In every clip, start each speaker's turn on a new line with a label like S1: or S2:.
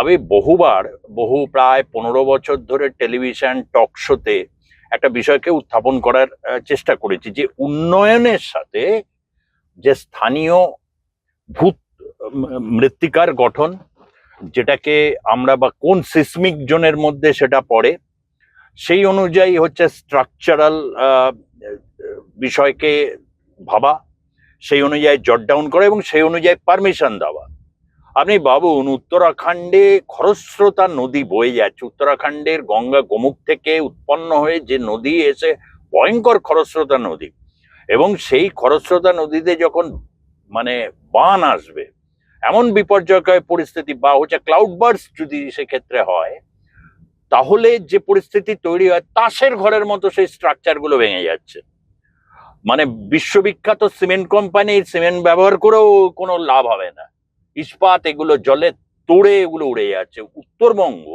S1: আমি বহুবার, বহু প্রায় পনেরো বছর ধরে টেলিভিশন টক শোতে একটা বিষয়কে উত্থাপন করার চেষ্টা করেছি যে উন্নয়নের সাথে যে স্থানীয় ভূত মৃত্তিকার গঠন, যেটাকে আমরা বা কোন সিসমিক জোনের মধ্যে সেটা পড়ে, সেই অনুযায়ী হচ্ছে স্ট্রাকচারাল বিষয়কে ভাবা, সেই অনুযায়ী জট ডাউন করা এবং সেই অনুযায়ী পারমিশন দেওয়া। আপনি ভাবুন উত্তরাখণ্ডে খরস্রোতা নদী বয়ে যাচ্ছে। উত্তরাখণ্ডের গঙ্গা গোমুখ থেকে উৎপন্ন হয়ে যে নদী এসে ভয়ঙ্কর খরস্রোতা নদী। এবং সেই খরস্রোতা নদীতে যখন মানে বান আসবে, এমন বিপর্যয়কর পরিস্থিতি বা হচ্ছে ক্লাউড বার্স্ট যদি সেক্ষেত্রে হয়, তাহলে যে পরিস্থিতি তৈরি হয়, তাসের ঘরের মতো সেই স্ট্রাকচারগুলো ভেঙে যাচ্ছে। মানে বিশ্ববিখ্যাত সিমেন্ট কোম্পানি সিমেন্ট ব্যবহার করেও কোনো লাভ হবে না। ইস্পাত এগুলো জলে তোড়ে এগুলো উড়ে যাচ্ছে। উত্তরবঙ্গ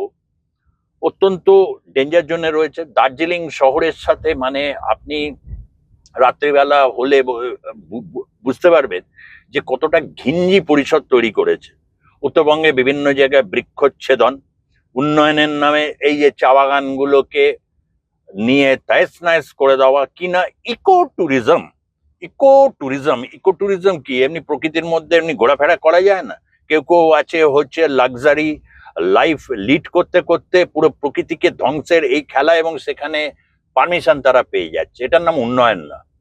S1: অত্যন্ত ডেঞ্জার জোনে রয়েছে। দার্জিলিং শহরের সাথে মানে আপনি রাত্রিবেলা হলে বুঝতে পারবেন যে কতটা ঘিঞ্জি পরিষদ তৈরি করেছে। উত্তরবঙ্গে বিভিন্ন জায়গায় বৃক্ষচ্ছেদন। উন্নয়নের নামে এই যে চা বাগানগুলোকে নিয়ে তাইস নাইস করে দেওয়া কিনা eco tourism eco tourism eco tourism কি? এমনি প্রকৃতির মধ্যে এমনি ঘোরাফেরা করা যায় না? কেউ কেউ আছে হচ্ছে লাক্সারি লাইফ লিড করতে করতে পুরো প্রকৃতিকে ধ্বংসের এই খেলা এবং সেখানে পারমিশন তারা পেয়ে যাচ্ছে। এটার নাম উন্নয়ন না।